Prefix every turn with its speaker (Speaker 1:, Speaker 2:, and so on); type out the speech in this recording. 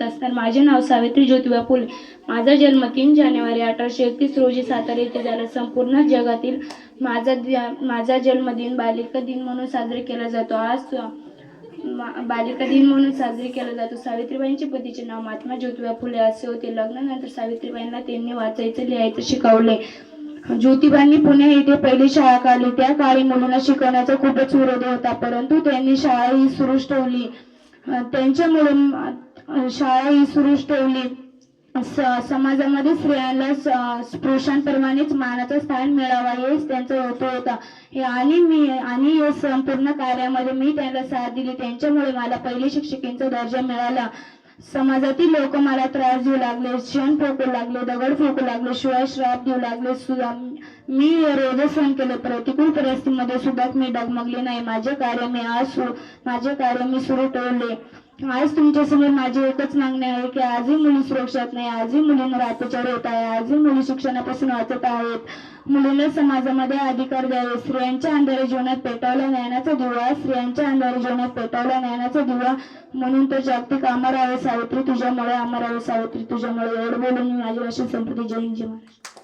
Speaker 1: होत असताना माझे नाव सावित्री ज्योतिबा फुले. माझा जन्म तीन जानेवारी अठराशे एकतीस रोजी सातारा येथे झाला. संपूर्ण जगातील माझा माझा जन्मदिन बालिका दिन म्हणून साजरा केला जातो. आज बालिका दिन म्हणून साजरी केला जातो. सावित्रीबाईंचे पतीचे नाव महात्मा ज्योतिबा फुले असे होते. लग्नानंतर सावित्रीबाईंना त्यांनी वाचायचं लिहायचं शिकवले. ज्योतिबांनी पुणे येथे पहिली शाळा काढली. त्या काळी मुलांना शिकवण्याचा खूपच विरोध होता परंतु त्यांनी शाळा ही सुरूच ठेवली. त्यांच्यामुळे शाळा ही सुरूच ठेवली. समाजामध्ये स्त्रियांना पुरुषांप्रमाणेच मानाचं स्थान मिळावा हेच त्यांचा होतो होता. हे आणि मी आणि या संपूर्ण कार्यामध्ये मी त्यांना साथ दिली. त्यांच्यामुळे मला पहिले शिक्षिकेचा दर्जा मिळाला. समाजातील लोक मला त्रास देऊ लागले क्षण फेकू लागले दगड फेकू लागले शिवाय श्राप देऊ लागले सुद्धा. मी रोज सहन केले. प्रतिकूल परिस्थितीमध्ये सुद्धा मी डगमगले नाही. माझे कार्य मी आज माझे कार्य मी सुरू ठेवले. आज तुमच्यासमोर माझी एकच मागणी आहे की आजही मुली सुरक्षित नाही आजही मुलींवर अत्याचार होत आहे आजही मुली शिक्षणापासून वाचत आहेत. मुलींना समाजामध्ये अधिकार द्यावे स्त्रियांच्या अंधारे जीवनात पेटवला ज्ञानाचा दिवा स्त्रियांच्या अंधारे जीवनात पेटवला ज्ञानाचा दिवा म्हणून तो जागतिक अमर आहे सावित्री तुझ्यामुळे अमर आहे सावित्री तुझ्यामुळे एवढं बोलून मी माझी भाषा संपत्ती जैन हिंद जय महाराष्ट्र.